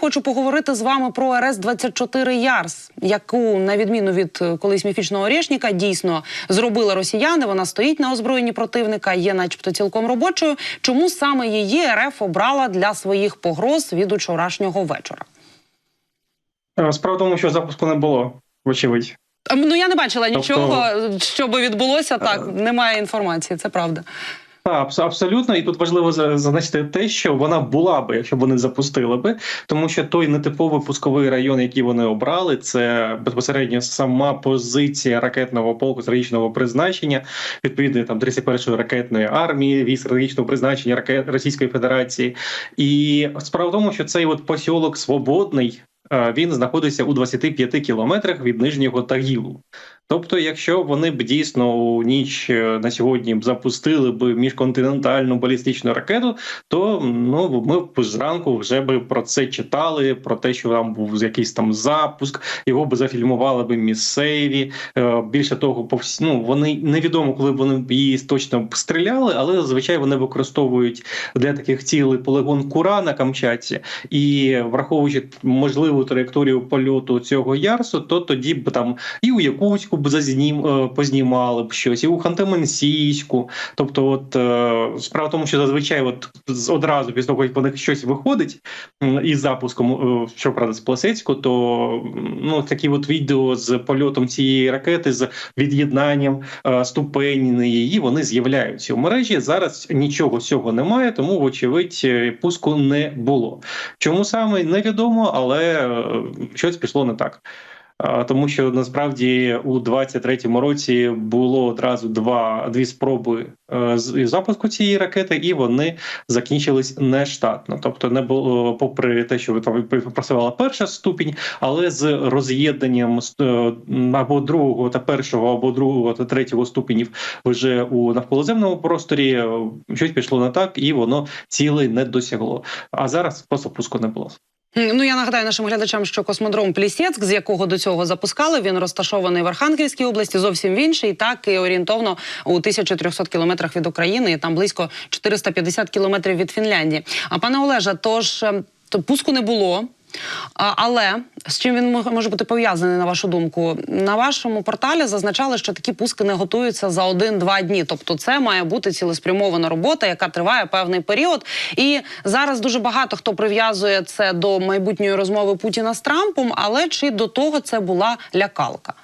хочу поговорити з вами про РС 24 Ярс, яку на відміну від е, колись міфічного Орєшніка, дійсно зробили росіяни. Вона стоїть на озброєнні противника, є, начебто, цілком робочою. Чому саме її РФ обрала для своїх погроз від учорашнього вечора? Е, Справа в тому, що запуску не було, вочевидь. Ну я не бачила Тобто- нічого, що би відбулося. Так немає інформації. Це правда. Так, абсолютно, і тут важливо зазначити те, що вона була би, якщо б вони запустили би, тому що той нетиповий пусковий район, який вони обрали, це безпосередньо сама позиція ракетного полку стратегічного призначення, відповідно там 31-ї ракетної армії, військ стратегічного призначення ракет Російської Федерації. І справа в тому, що цей от посілок свободний. е, Він знаходиться у 25 кілометрах від нижнього Тагілу. Тобто, якщо вони б дійсно у ніч е, на сьогодні б запустили б міжконтинентальну балістичну ракету, то ну ми б зранку вже би про це читали, про те, що там був якийсь там запуск, його б зафільмували б місцеві. Е, Більше того, по всі, ну, вони невідомо, коли б вони б її точно б стріляли, але зазвичай вони використовують для таких цілей полигон Кура на Камчатці, і враховуючи можливу траєкторію польоту цього ярсу, то тоді б там і у Якутську б зазнім е, познімали б щось, і у Ханти-Мансійську. Тобто, от е, справа в тому, що зазвичай, от одразу після того, як них щось виходить із запуском, е, щоправда, з Пласецьку, то ну такі от відео з польотом цієї ракети, з від'єднанням ступені її, вони з'являються у мережі. Зараз нічого цього немає, тому, вочевидь, пуску не було. Чому саме невідомо, але щось пішло не так. Тому що насправді у 23-му році було одразу два дві спроби е, запуску цієї ракети, і вони закінчились нештатно. Тобто, не було, попри те, що там працювала перша ступінь, але з роз'єднанням е, або другого та першого, або другого та третього ступенів вже у навколоземному просторі е, щось пішло не так, і воно цілей не досягло. А зараз просто пуску не було. Ну я нагадаю нашим глядачам, що космодром Плісецьк, з якого до цього запускали, він розташований в Архангельській області, зовсім в іншій, так і орієнтовно у 1300 кілометрах від України, і там близько 450 кілометрів від Фінляндії. А пане Олеже, тож ем, пуску не було. Але з чим він може бути пов'язаний на вашу думку? На вашому порталі зазначали, що такі пуски не готуються за один-два дні. Тобто, це має бути цілеспрямована робота, яка триває певний період. І зараз дуже багато хто прив'язує це до майбутньої розмови Путіна з Трампом. Але чи до того це була лякалка?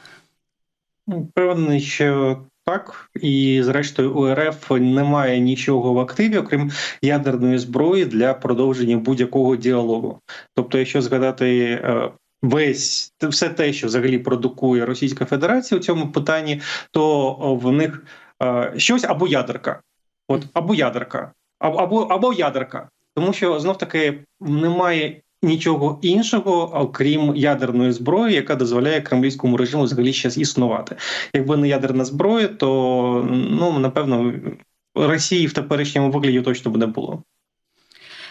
Ну, Певний, що так, і зрештою у РФ немає нічого в активі, окрім ядерної зброї для продовження будь-якого діалогу. Тобто, якщо згадати е, весь все те, що взагалі продукує Російська Федерація у цьому питанні, то в них е, щось або ядерка, от або ядерка, або або, або ядерка, тому що знов таки немає. Нічого іншого, окрім ядерної зброї, яка дозволяє кремлівському режиму взагалі ще існувати. Якби не ядерна зброя, то ну напевно Росії в теперішньому вигляді точно б не було.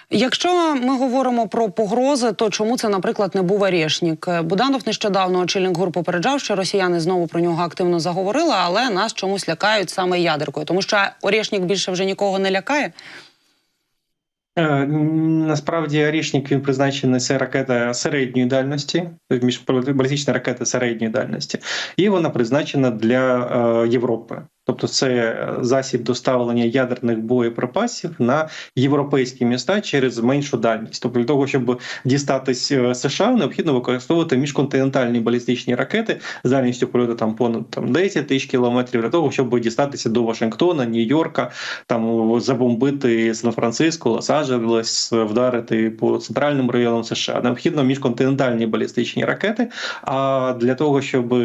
Якщо ми говоримо про погрози, то чому це, наприклад, не був Орешнік? Буданов нещодавно очільник ГУР попереджав, що росіяни знову про нього активно заговорили, але нас чомусь лякають саме ядеркою, тому що Орешнік більше вже нікого не лякає. Е, Насправді Орішник він призначений це ракета середньої дальності, тобто міжбалістична ракета середньої дальності, і вона призначена для е, Європи. Тобто, це засіб доставлення ядерних боєприпасів на європейські міста через меншу дальність. Тобто, для того, щоб дістатись е, США, необхідно використовувати міжконтинентальні балістичні ракети з дальністю польоту там понад там 10 тисяч кілометрів для того, щоб дістатися до Вашингтона, Нью-Йорка, там забомбити Сан-Франциско, Лос-Анджелес, вдарити по центральним районам США. Необхідно міжконтинентальні балістичні ракети. А для того, щоб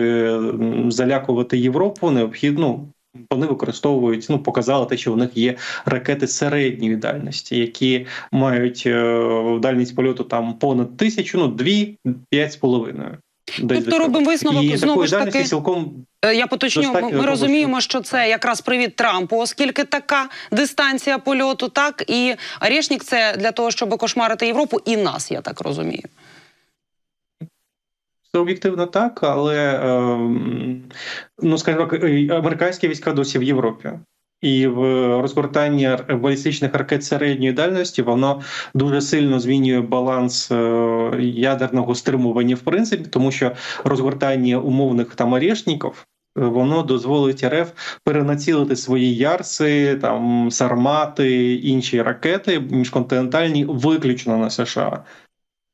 залякувати Європу, необхідно. Вони використовують, ну показали те, що в них є ракети середньої дальності, які мають е, дальність польоту там понад тисячу, ну дві, п'ять з половиною. Десь Тобто робимо висновок, і знову ж таки, цілком Е, Я поточню, ми, ми розуміємо, що це якраз привіт Трампу, оскільки така дистанція польоту, так і Орешнік це для того, щоб кошмарити Європу і нас, я так розумію. Це об'єктивно так, але ем, ну скажімо американські війська досі в Європі. І в розгортанні балістичних ракет середньої дальності воно дуже сильно змінює баланс е, ядерного стримування, в принципі, тому що розгортання умовних там орешників, е, воно дозволить РФ перенацілити свої ярси, там сармати, інші ракети міжконтинентальні виключно на США.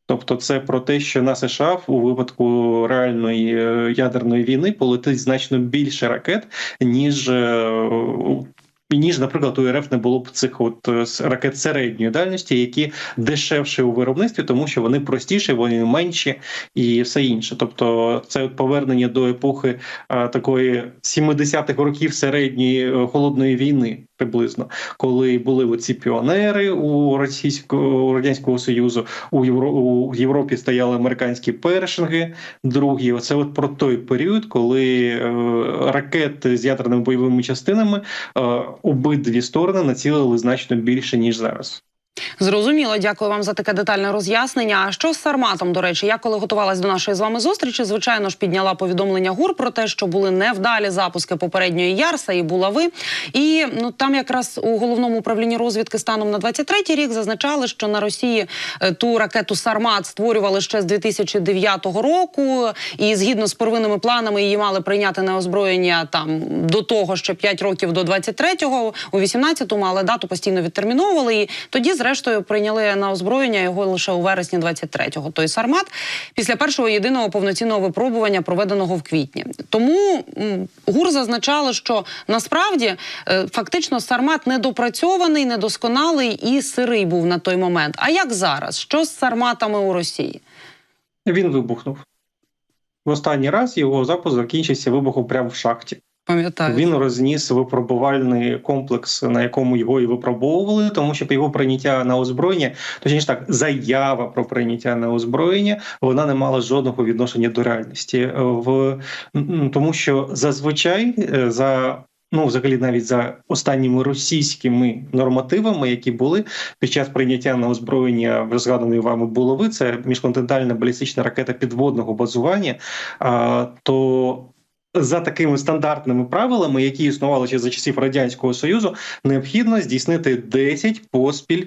Тобто, це про те, що на США у випадку реальної е, ядерної війни полетить значно більше ракет, ніж е, ніж, наприклад, у РФ не було б цих от е, ракет середньої дальності, які дешевші у виробництві, тому що вони простіші, вони менші і все інше. Тобто, це от повернення до епохи а, такої 70-х років середньої холодної війни, приблизно, коли були оці піонери у російського радянського союзу, у Євро у Європі стояли американські першинги, другі. Оце от про той період, коли е, ракети з ядерними бойовими частинами е, обидві сторони націлили значно більше ніж зараз. Зрозуміло, дякую вам за таке детальне роз'яснення. А що з Сарматом? До речі, я коли готувалась до нашої з вами зустрічі, звичайно ж підняла повідомлення ГУР про те, що були невдалі запуски попередньої Ярса і Булави. І ну там якраз у головному управлінні розвідки станом на 23-й рік зазначали, що на Росії е, ту ракету Сармат створювали ще з 2009 року, і згідно з первинними планами її мали прийняти на озброєння там до того, ще 5 років до 23-го, у 18-му, але дату постійно відтерміновували. І тоді, зрештою, прийняли на озброєння його лише у вересні 23-го. Той Сармат після першого єдиного повноцінного випробування, проведеного в квітні. Тому ГУР зазначали, що насправді е, фактично Сармат недопрацьований, недосконалий і сирий був на той момент. А як зараз? Що з Сарматами у Росії? Він вибухнув. В останній раз його запуск закінчився вибухом прямо в шахті. Пам'ятаю. Він розніс випробувальний комплекс, на якому його і випробовували, тому що його прийняття на озброєння, точніше так, заява про прийняття на озброєння, вона не мала жодного відношення до реальності. Е, В тому, що зазвичай е, за Ну, взагалі, навіть за останніми російськими нормативами, які були під час прийняття на озброєння вже згаданої вами булави, це міжконтинентальна балістична ракета підводного базування. А, то за такими стандартними правилами, які існували ще за часів радянського союзу, необхідно здійснити 10 поспіль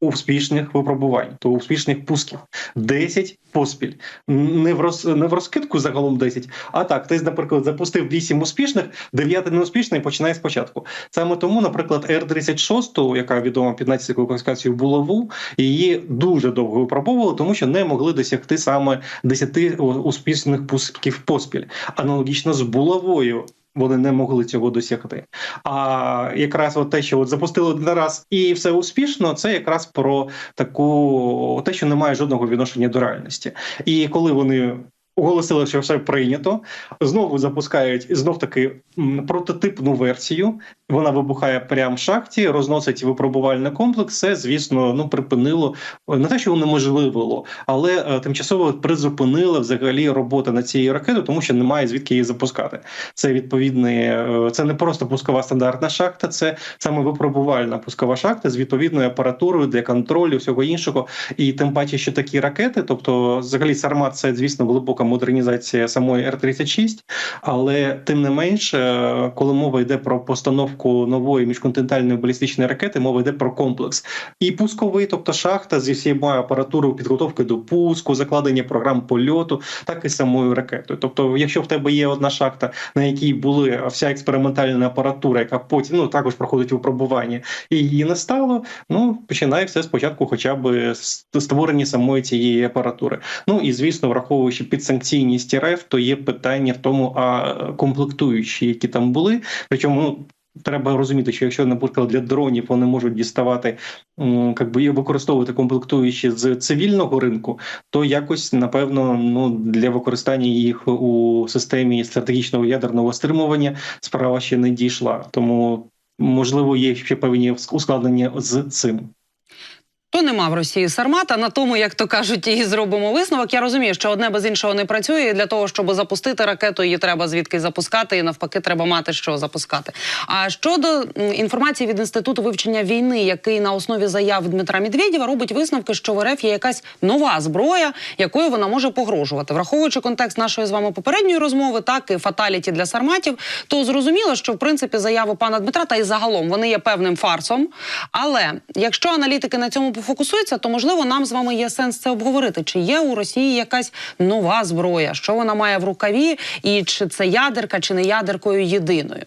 успішних випробувань, то успішних пусків. 10 поспіль. Не в роз не в розкидку загалом 10, а так, ти, наприклад, запустив 8 успішних, 9 неуспішний, починає спочатку. Саме тому, наприклад, Р-36, яка відома під натиском класифікацією булаву, її дуже довго випробовували, тому що не могли досягти саме 10 успішних пусків поспіль. Аналогічно з булавою. Вони не могли цього досягти. А якраз от те, що от запустили один раз і все успішно, це якраз про таку те, що не має жодного відношення до реальності. І коли вони оголосили, що все прийнято, знову запускають знов таки прототипну версію. Вона вибухає прямо в шахті, розносить випробувальний комплекс. Це, звісно, ну припинило не те, що унеможливило, але е, тимчасово призупинило взагалі роботу над цією ракетою, тому що немає звідки її запускати. Це відповідний, е, це не просто пускова стандартна шахта, це саме випробувальна пускова шахта з відповідною апаратурою для контролю всього іншого. І тим паче, що такі ракети, тобто, взагалі, Сармат, це звісно глибока модернізація самої Р-36, але тим не менш, е, коли мова йде про постановку нової міжконтинентальної балістичної ракети, мова йде про комплекс і пусковий, тобто шахта зі всіма апаратурою підготовки до пуску, закладення програм польоту, так і самою ракетою. Тобто, якщо в тебе є одна шахта, на якій були вся експериментальна апаратура, яка потім ну також проходить випробування, і її не стало. Ну починає все спочатку, хоча б створення самої цієї апаратури. Ну і звісно, враховуючи підсанкційність РФ, то є питання в тому, а комплектуючі, які там були, причому ну. Треба розуміти, що якщо, наприклад, для дронів вони можуть діставати м, как би, і використовувати комплектуючі з цивільного ринку, то якось напевно ну для використання їх у системі стратегічного ядерного стримування справа ще не дійшла. Тому можливо є ще певні ускладнення з цим. Що нема в Росії Сармата. На тому, як то кажуть, і зробимо висновок. Я розумію, що одне без іншого не працює. І для того, щоб запустити ракету, її треба звідки запускати, і навпаки, треба мати що запускати. А щодо інформації від інституту вивчення війни, який на основі заяв Дмитра Медведєва робить висновки, що в РФ є якась нова зброя, якою вона може погрожувати, враховуючи контекст нашої з вами попередньої розмови, так і фаталіті для сарматів, то зрозуміло, що в принципі заяви пана Дмитра та й загалом вони є певним фарсом. Але якщо аналітики на цьому пофокусуються, то можливо нам з вами є сенс це обговорити. Чи є у Росії якась нова зброя, що вона має в рукаві, і чи це ядерка, чи не ядеркою єдиною?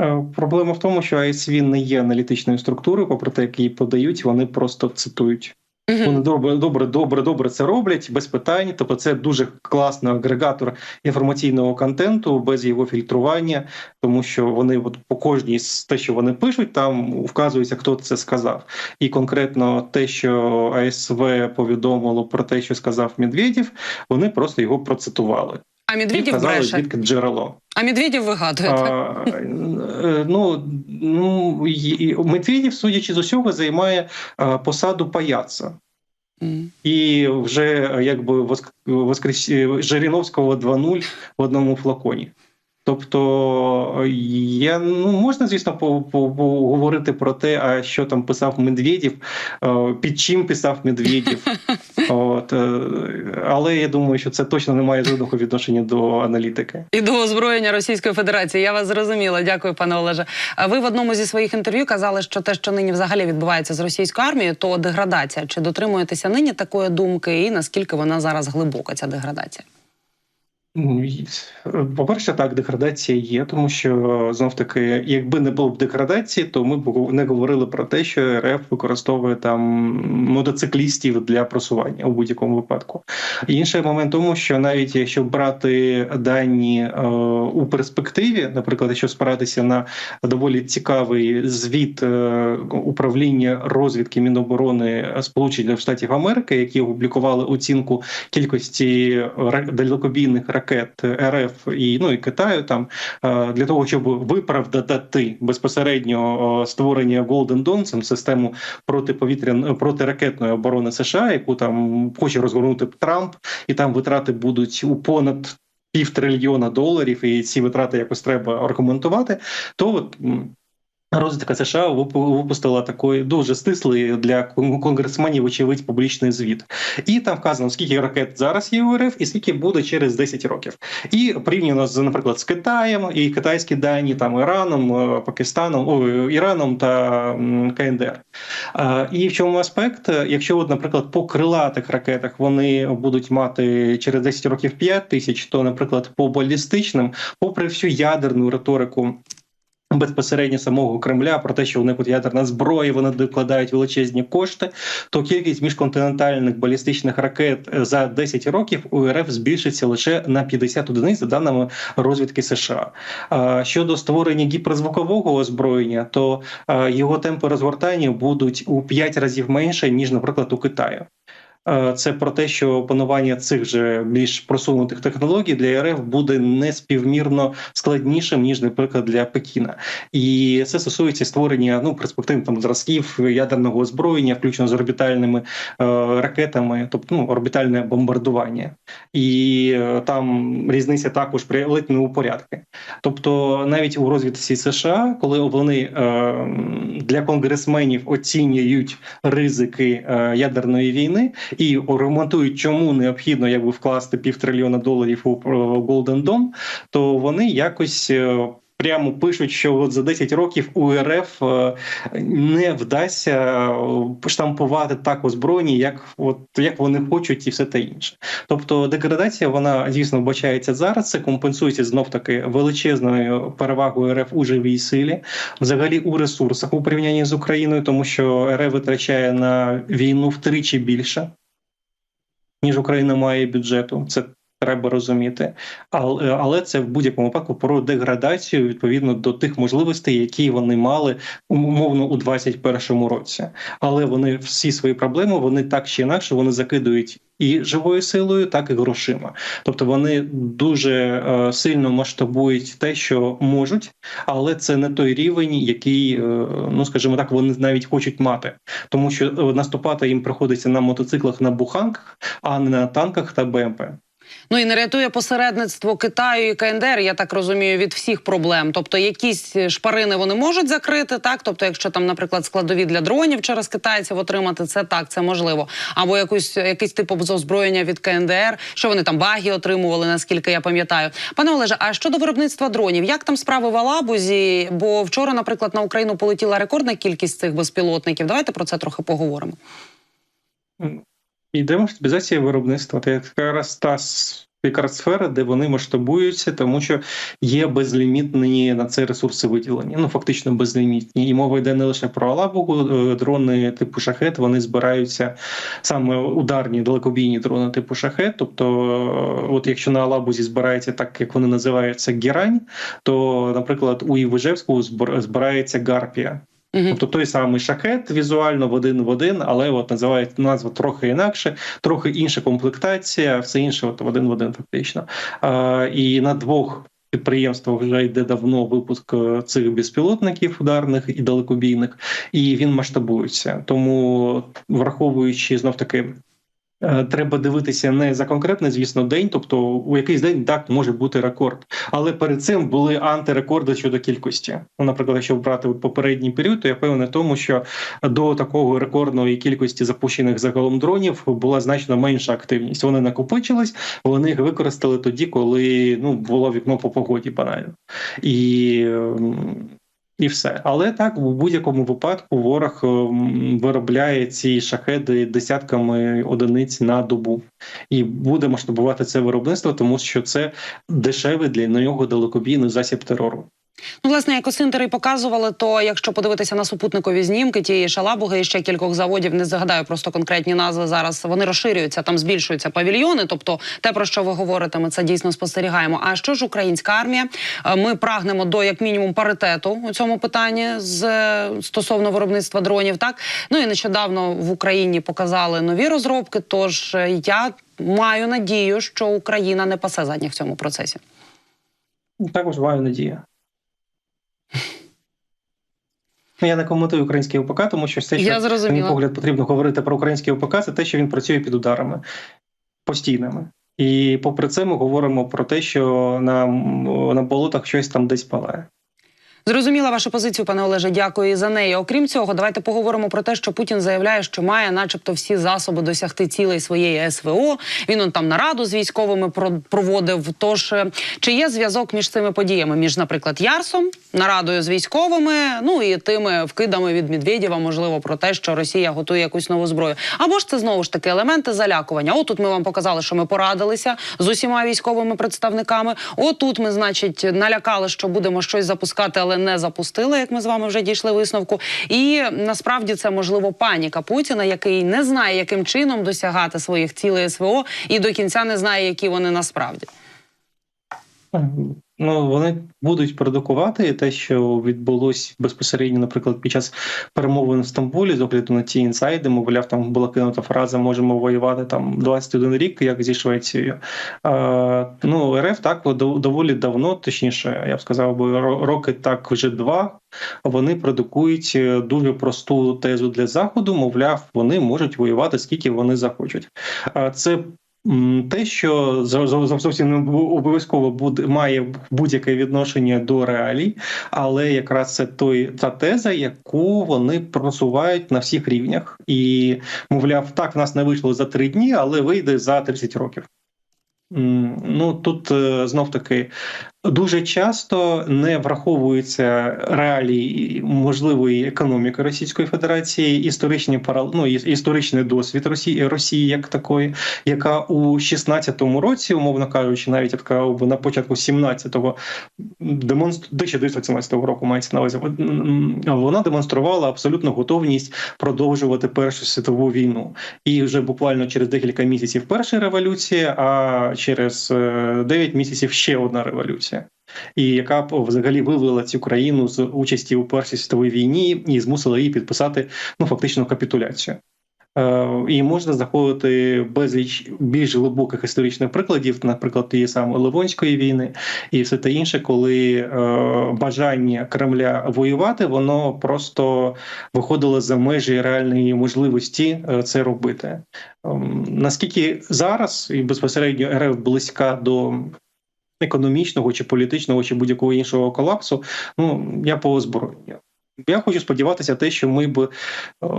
Е, Проблема в тому, що АСВ не є аналітичною структурою, попри те, як її подають, вони просто цитують. Вони добре, добре, добре, добре це роблять без питань. Тобто, це дуже класний агрегатор інформаційного контенту без його фільтрування, тому що вони от по кожній з те, що вони пишуть, там вказується, хто це сказав. І конкретно те, що АСВ повідомило про те, що сказав Медведєв, вони просто його процитували А Медведів казали, бреше, звідки джерело. а Медведів вигадує. А, е, ну, ну, Медведєв, судячи з усього, займає а, посаду паяца. Mm. І вже е, якби воск... воскрес... Жириновського 2.0 в одному флаконі. Тобто, я ну можна, звісно, по- по- поговорити про те, а що там писав Медведєв, е, під чим писав Медведєв. От, е, але я думаю, що це точно не має жодного відношення до аналітики. І до озброєння Російської Федерації. Я вас зрозуміла. Дякую, пане Олеже. А Ви в одному зі своїх інтерв'ю казали, що те, що нині взагалі відбувається з російською армією, то деградація. Чи дотримуєтеся нині такої думки, і наскільки вона зараз глибока, ця деградація? Е, По-перше, так, деградація є, тому що знов таки, якби не було б деградації, то ми б не говорили про те, що РФ використовує там мотоциклістів для просування у будь-якому випадку. Інший момент тому, що навіть якщо брати дані е, у перспективі, наприклад, якщо спиратися на доволі цікавий звіт е, управління розвідки Міноборони Сполучених Штатів Америки, які опублікували оцінку кількості ра- далекобійних ракет РФ і ну і Китаю, там е, для того, щоб виправдати безпосередньо е, створення Golden Dawn, це систему протиповітряної протиракетної оборони США, яку там хоче розгорнути Трамп, і там витрати будуть у понад півтрильйона доларів, і ці витрати якось треба аргументувати. То от Розвідка США випу- випустила такий дуже стислий для конгресменів, очевидь, публічний звіт. І там вказано, скільки ракет зараз є у РФ і скільки буде через 10 років. І порівняно з, наприклад, з Китаєм і китайські дані, там Іраном, е, Пакистаном, о, Іраном та КНДР. І в чому аспект? Якщо, от, наприклад, по крилатих ракетах вони будуть мати через 10 років 5 тисяч, то, наприклад, по балістичним, попри всю ядерну риторику. Безпосередньо самого Кремля про те, що у них ядерна зброя, вони докладають величезні кошти. То кількість міжконтинентальних балістичних ракет е, за 10 років у РФ збільшиться лише на 50 одиниць за даними розвідки США. Щодо створення гіперзвукового озброєння, то е, його темпи розгортання будуть у 5 разів менше ніж, наприклад, у Китаю. Е, Це про те, що опанування цих же більш просунутих технологій для РФ буде неспівмірно складнішим ніж, наприклад, для Пекіна, і це стосується створення ну перспектив там зразків ядерного озброєння, включно з орбітальними е, ракетами, тобто ну, орбітальне бомбардування, і е, там різниця також при ледь не у порядки. Тобто, навіть у розвідці США, коли вони е, для конгресменів оцінюють ризики е, ядерної війни і аргументують, чому необхідно якби вкласти півтрильйона доларів у е, Golden Dawn, то вони якось. е, Прямо пишуть, що от за 10 років у РФ е, не вдасться штампувати так озброєння, як от як вони хочуть, і все те інше. Тобто деградація вона дійсно вбачається зараз. Це компенсується знов таки величезною перевагою РФ у живій силі, взагалі у ресурсах у порівнянні з Україною, тому що РФ витрачає на війну втричі більше, ніж Україна має бюджету. Це треба розуміти, але, але це в будь-якому випадку про деградацію відповідно до тих можливостей, які вони мали умовно у 2021 році. Але вони всі свої проблеми вони так чи інакше вони закидують і живою силою, так і грошима. Тобто вони дуже е, сильно масштабують те, що можуть, але це не той рівень, який, е, ну скажімо так, вони навіть хочуть мати, тому що е, наступати їм приходиться на мотоциклах на буханках, а не на танках та БМП. Ну і не рятує посередництво Китаю і КНДР, я так розумію, від всіх проблем. Тобто, якісь шпарини вони можуть закрити, так тобто, якщо там, наприклад, складові для дронів через китайців отримати, це так, це можливо. Або якусь якийсь тип озброєння від КНДР, що вони там баги отримували, наскільки я пам'ятаю. Пане Олеже, а щодо виробництва дронів, як там справи в Алабузі? Бо вчора, наприклад, на Україну полетіла рекордна кількість цих безпілотників. Давайте про це трохи поговоримо. І демасштабізація виробництва це якраз та якраз де вони масштабуються, тому що є безлімітні на це ресурси виділені. Ну фактично безлімітні. І мова йде не лише про Алабугу, е, дрони типу шахет. Вони збираються саме ударні далекобійні дрони типу шахет. Тобто, е, от якщо на Алабузі збирається так, як вони називаються герань, то, наприклад, у Івижевську збир- збирається гарпія. Угу. Тобто той самий шахет візуально в один в один, але от називають назва трохи інакше, трохи інша комплектація, все інше от в один в один фактично. А, і на двох підприємствах вже йде давно випуск е, цих безпілотників ударних і далекобійних, і він масштабується. Тому, враховуючи знов таки. Е, Треба дивитися не за конкретний, звісно, день, тобто у якийсь день так може бути рекорд. Але перед цим були антирекорди щодо кількості. Ну, наприклад, якщо брати попередній період, то я певний тому, що до такого рекордної кількості запущених загалом дронів була значно менша активність. Вони накопичились, вони їх використали тоді, коли ну було вікно по погоді банально. І ем, і все, але так в будь-якому випадку ворог ем, виробляє ці шахеди десятками одиниць на добу і буде масштабувати це виробництво, тому що це дешевий для нього далекобійний засіб терору. Ну, власне, як осинтери показували, то якщо подивитися на супутникові знімки тієї шалабуги і ще кількох заводів, не згадаю просто конкретні назви зараз. Вони розширюються, там збільшуються павільйони. Тобто, те про що ви говорите, ми це дійсно спостерігаємо. А що ж українська армія? Е, Ми прагнемо до як мінімум паритету у цьому питанні з е, стосовно виробництва дронів. Так ну і нещодавно в Україні показали нові розробки. Тож е, я маю надію, що Україна не пасе задніх в цьому процесі. Також маю надію. Ну, Я не коментую український ОПК, тому що все, що Я на мій погляд потрібно говорити про український ОПК, це те, що він працює під ударами постійними. І попри це ми говоримо про те, що на, на болотах щось там десь палає. Зрозуміла вашу позицію, пане Олеже. Дякую і за неї. Окрім цього, давайте поговоримо про те, що Путін заявляє, що має, начебто, всі засоби досягти цілей своєї СВО. Він он там нараду з військовими про- проводив. Тож е, чи є зв'язок між цими подіями? Між, наприклад, Ярсом, нарадою з військовими, ну і тими вкидами від Медведєва, можливо, про те, що Росія готує якусь нову зброю. Або ж це знову ж таки елементи залякування. Отут ми вам показали, що ми порадилися з усіма військовими представниками. Отут ми, значить, налякали, що будемо щось запускати, але не запустили, як ми з вами вже дійшли висновку. І насправді це можливо паніка Путіна, який не знає, яким чином досягати своїх цілей СВО, і до кінця не знає, які вони насправді. Ну вони будуть продукувати те, що відбулось безпосередньо, наприклад, під час перемовин в Стамбулі, з огляду на ті інсайди, мовляв, там була кинута фраза Можемо воювати там 21 рік, як зі Швецією. Е, ну РФ так доволі давно, точніше, я б сказав би роки так вже два. Вони продукують е, дуже просту тезу для заходу. Мовляв, вони можуть воювати скільки вони захочуть. Це Те, що зо- зо- зовсім не обов'язково буде має будь-яке відношення до реалій, але якраз це той та теза, яку вони просувають на всіх рівнях, і мовляв, так в нас не вийшло за три дні, але вийде за 30 років. Ну тут знов таки Дуже часто не враховуються реалії можливої економіки Російської Федерації, історичні парал... ну, історичний досвід Росії Росії як такої, яка у 16-му році, умовно кажучи, навіть я би на початку 17-го демонстр... 1917 року мається на увазі, вона демонструвала абсолютну готовність продовжувати Першу світову війну. І вже буквально через декілька місяців перша революція, а через е, 9 місяців ще одна революція. І яка взагалі вивела цю країну з участі у Першій світовій війні і змусила її підписати ну фактично капітуляцію. Е, І можна знаходити безліч більш глибоких історичних прикладів, наприклад, тієї самої Ливонської війни і все те інше, коли е, бажання Кремля воювати, воно просто виходило за межі реальної можливості е, це робити. Ем, Наскільки зараз і безпосередньо РФ близька до економічного чи політичного чи будь-якого іншого колапсу, ну я по озброєнню. Я хочу сподіватися, те, що ми б е,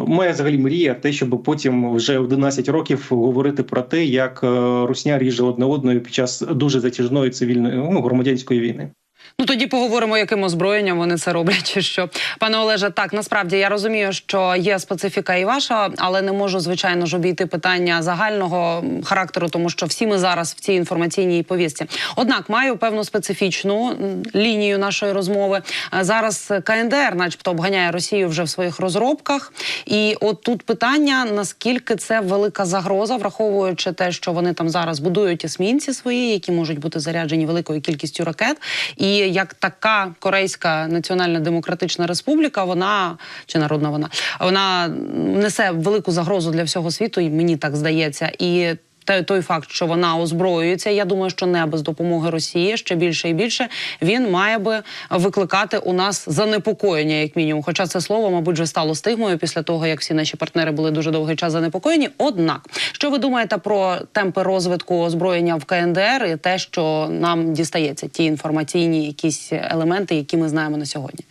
моя взагалі мрія, те, щоб потім вже 11 років говорити про те, як е, Русня ріже одне одною під час дуже затяжної цивільної ну, громадянської війни. Ну тоді поговоримо, яким озброєнням вони це роблять. Чи що пане Олеже, так насправді я розумію, що є специфіка і ваша, але не можу звичайно ж обійти питання загального характеру, тому що всі ми зараз в цій інформаційній повістці. Однак маю певну специфічну лінію нашої розмови. Е, Зараз КНДР, начебто, обганяє Росію вже в своїх розробках. І от тут питання: наскільки це велика загроза, враховуючи те, що вони там зараз будують есмінці свої, які можуть бути заряджені великою кількістю ракет. І як така Корейська Національна Демократична Республіка, вона чи народна вона вона несе велику загрозу для всього світу, і мені так здається. І той факт, що вона озброюється, я думаю, що не без допомоги Росії ще більше і більше він має би викликати у нас занепокоєння, як мінімум. Хоча це слово, мабуть, вже стало стигмою після того, як всі наші партнери були дуже довгий час занепокоєні. Однак, що ви думаєте про темпи розвитку озброєння в КНДР і те, що нам дістається, ті інформаційні якісь елементи, які ми знаємо на сьогодні?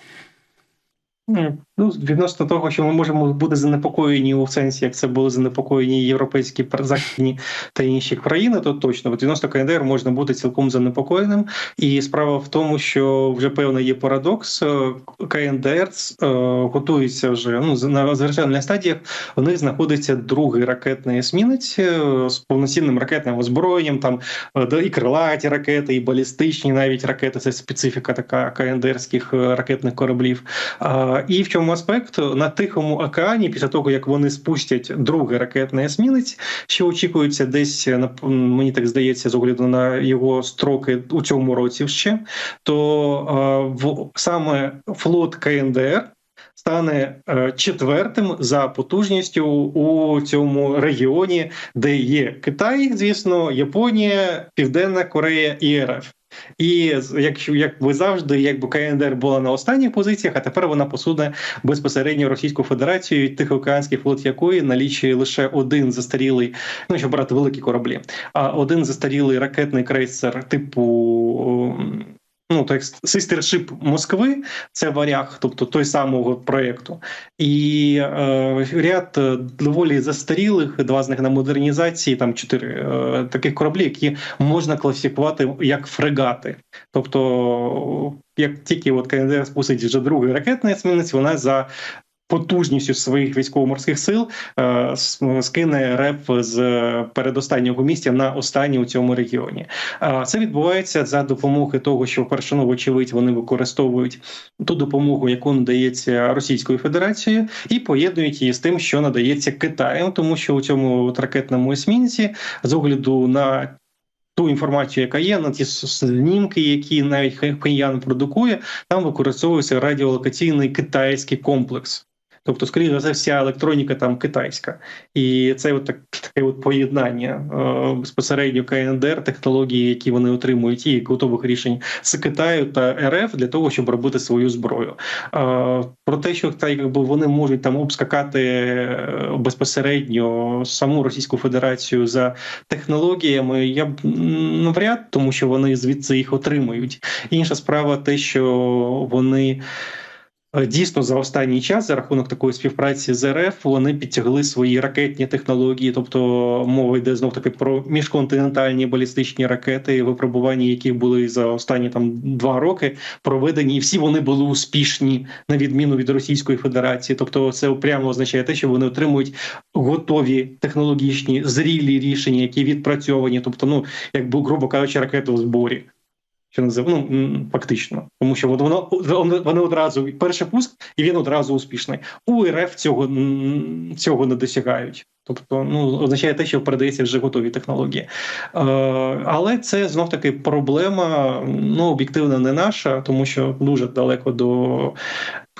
Ну, відносно того, що ми можемо бути занепокоєні у сенсі, як це були занепокоєні європейські західні та інші країни, то точно відносно КНДР можна бути цілком занепокоєним. І справа в тому, що вже певний є парадокс. Е, КНДР е, готується вже ну на завершальних стадіях. В них знаходиться другий ракетний есмінець е, з повноцінним ракетним озброєнням. Там і крилаті ракети, і балістичні навіть ракети. Це специфіка така КНДРських ракетних кораблів. І в чому аспект на Тихому океані, після того як вони спустять другий ракетний есмінець, що очікується десь на мені так здається, з огляду на його строки у цьому році ще, то в саме флот КНДР. Стане е, четвертим за потужністю у цьому регіоні, де є Китай, звісно, Японія, Південна Корея і РФ. І якщо як ви завжди, якби КНДР була на останніх позиціях, а тепер вона посуне безпосередньо Російську Федерацію, Тихоокеанський флот якої налічує лише один застарілий, ну щоб брати великі кораблі, а один застарілий ракетний крейсер типу. Ну, так систершип Москви, це варяг, тобто той самого проєкту, і е, ряд е, доволі застарілих, два з них на модернізації, там чотири е, таких кораблі, які можна класифікувати як фрегати. Тобто, як тільки от КНДР спустить вже другий ракетний есмінець, вона за потужністю своїх військово-морських сил е, скине РФ з передостаннього місця на останній у цьому регіоні. Е, Це відбувається за допомоги того, що перше, ну, вочевидь, вони використовують ту допомогу, яку надається Російською Федерацією, і поєднують її з тим, що надається Китаєм, тому що у цьому ракетному есмінці з огляду на ту інформацію, яка є, на ті знімки, які навіть Хай- продукує, там використовується радіолокаційний китайський комплекс. Тобто, скоріше за все, вся електроніка там китайська, і це от так, таке от поєднання е, безпосередньо КНДР, технології, які вони отримують, і готових рішень з Китаю та РФ для того, щоб робити свою зброю. Е, про те, що та якби вони можуть там обскакати е, безпосередньо саму Російську Федерацію за технологіями, я б навряд, тому що вони звідси їх отримують. Інша справа, те, що вони. Е, Дійсно, за останній час, за рахунок такої співпраці з РФ, вони підтягли свої ракетні технології, тобто мова йде знов таки про міжконтинентальні балістичні ракети, випробування яких були за останні там два роки проведені, і всі вони були успішні на відміну від Російської Федерації. Тобто, це прямо означає те, що вони отримують готові технологічні зрілі рішення, які відпрацьовані, тобто, ну якби грубо кажучи, ракети в зборі. Що назив... ну, фактично, тому що воно вони одразу перший пуск, і він одразу успішний. У РФ цього цього не досягають. Тобто, ну означає те, що передається вже готові технології. Е, але це знов таки проблема ну об'єктивно не наша, тому що дуже далеко до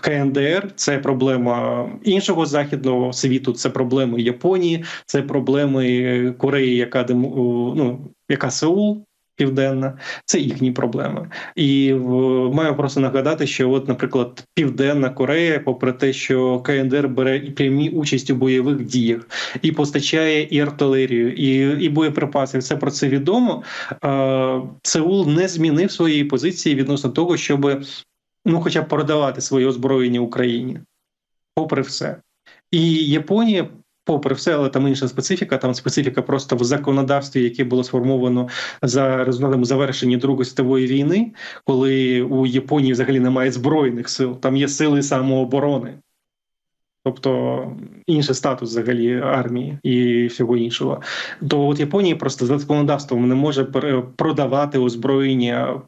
КНДР. Це проблема іншого західного світу. Це проблеми Японії, це проблеми Кореї, яка ну яка Сеул. Південна, це їхні проблеми, і в, маю просто нагадати, що, от, наприклад, Південна Корея, попри те, що КНДР бере і прямі участь у бойових діях, і постачає і артилерію, і, і боєприпаси. Все про це відомо. Е, Сеул не змінив своєї позиції відносно того, щоб ну, хоча б продавати своє озброєння Україні, попри все. І Японія. Попри все, але там інша специфіка. Там специфіка просто в законодавстві, яке було сформовано за результатами завершення Другої світової війни, коли у Японії взагалі немає збройних сил, там є сили самооборони. Тобто інший статус взагалі армії і всього іншого. То от Японія просто за законодавством не може продавати озброєння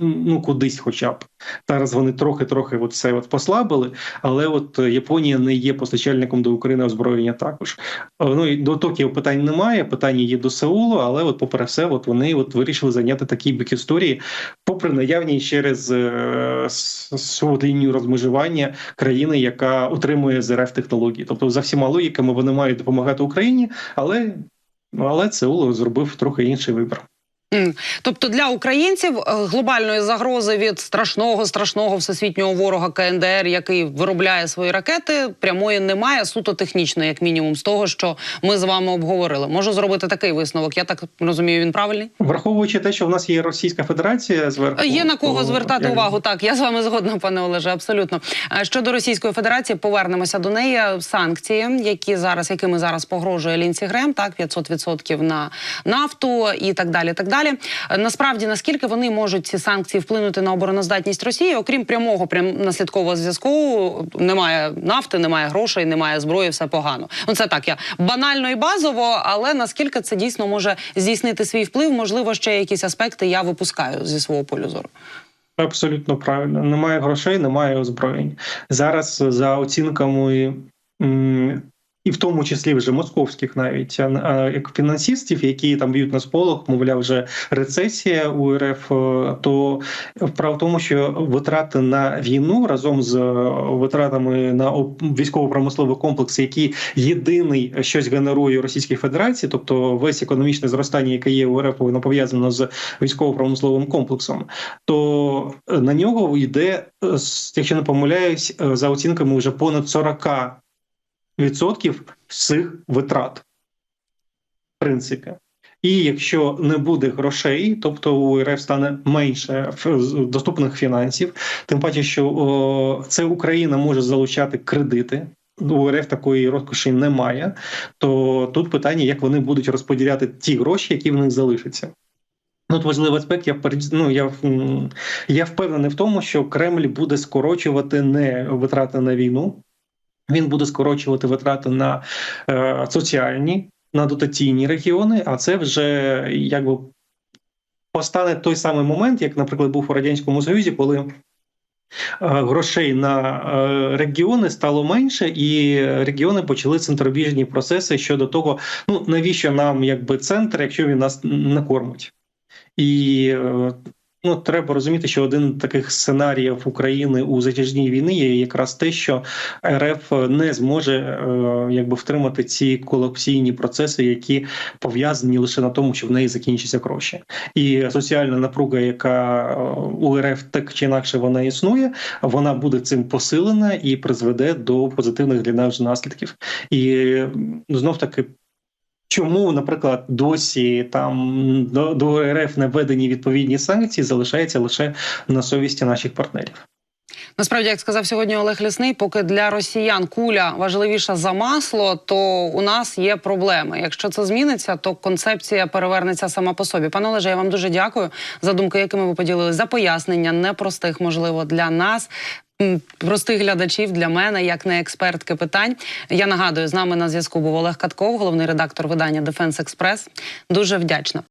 ну кудись, хоча б зараз вони трохи-трохи от це от послабили, але от Японія не є постачальником до України озброєння також. Е, Ну і до Токіо питань немає. Питання є до Сеулу, але от попри все, от вони от вирішили зайняти такий бік історії, попри наявність через е, свою лінію розмежування країни, яка отримує з РФ технології. Тобто за всіма логіками вони мають допомагати Україні, але але Сеул зробив трохи інший вибір. Тобто для українців е, глобальної загрози від страшного страшного всесвітнього ворога КНДР, який виробляє свої ракети, прямої немає суто технічно, як мінімум, з того, що ми з вами обговорили. Можу зробити такий висновок. Я так розумію, він правильний. Враховуючи те, що в нас є Російська Федерація зверху, Є на кого то, звертати як- увагу. Так, я з вами згодна, пане Олеже. Абсолютно. Е, Щодо Російської Федерації, повернемося до неї. Санкції, які зараз, якими зараз погрожує Лінсі Грем, так 500% на нафту і так далі. Так далі. Е, Насправді, наскільки вони можуть ці санкції вплинути на обороноздатність Росії, окрім прямого прям наслідкового зв'язку, немає нафти, немає грошей, немає зброї, все погано. Ну це так я банально і базово, але наскільки це дійсно може здійснити свій вплив, можливо, ще якісь аспекти я випускаю зі свого полю зору. Абсолютно правильно. Немає грошей, немає озброєнь. Зараз за оцінками. І в тому числі вже московських навіть як фінансистів, які там б'ють на сполох, мовляв, вже рецесія у РФ. е, То вправа в тому, що витрати на війну разом з е, витратами на оп- військово-промисловий комплекс, який єдиний щось генерує Російській Федерації, тобто весь економічне зростання, яке є у РФ, воно пов'язано з військово-промисловим комплексом, то е, на нього йде, якщо не помиляюсь, за оцінками вже понад 40 відсотків всіх витрат. В принципі. І якщо не буде грошей, тобто у РФ стане менше доступних фінансів, тим паче, що о, це Україна може залучати кредити. У РФ такої розкоші немає, то тут питання, як вони будуть розподіляти ті гроші, які в них залишаться. Ну, от важливий аспект. Я ну, я, я впевнений в тому, що Кремль буде скорочувати не витрати на війну, він буде скорочувати витрати на е, соціальні, на дотаційні регіони, а це вже якби постане той самий момент, як, наприклад, був у радянському союзі, коли. е, Грошей на е, регіони стало менше, і регіони почали центробіжні процеси щодо того, ну навіщо нам якби центр, якщо він нас не кормить, і е, ну треба розуміти, що один з таких сценаріїв України у затяжній війни є якраз те, що РФ не зможе е, якби втримати ці колапсійні процеси, які пов'язані лише на тому, що в неї закінчаться гроші, і соціальна напруга, яка е, у РФ так чи інакше вона існує, вона буде цим посилена і призведе до позитивних для нас наслідків. І знов таки. Чому, наприклад, досі там до, до РФ не введені відповідні санкції, залишається лише на совісті наших партнерів. Насправді, як сказав сьогодні Олег Лісний, поки для росіян куля важливіша за масло, то у нас є проблеми. Якщо це зміниться, то концепція перевернеться сама по собі. Пане Олеже, я вам дуже дякую за думки, якими ви поділилися, за пояснення непростих, можливо, для нас. Простих глядачів для мене, як не експертки питань. Я нагадую, з нами на зв'язку був Олег Катков, головний редактор видання Дефенс Експрес. Дуже вдячна.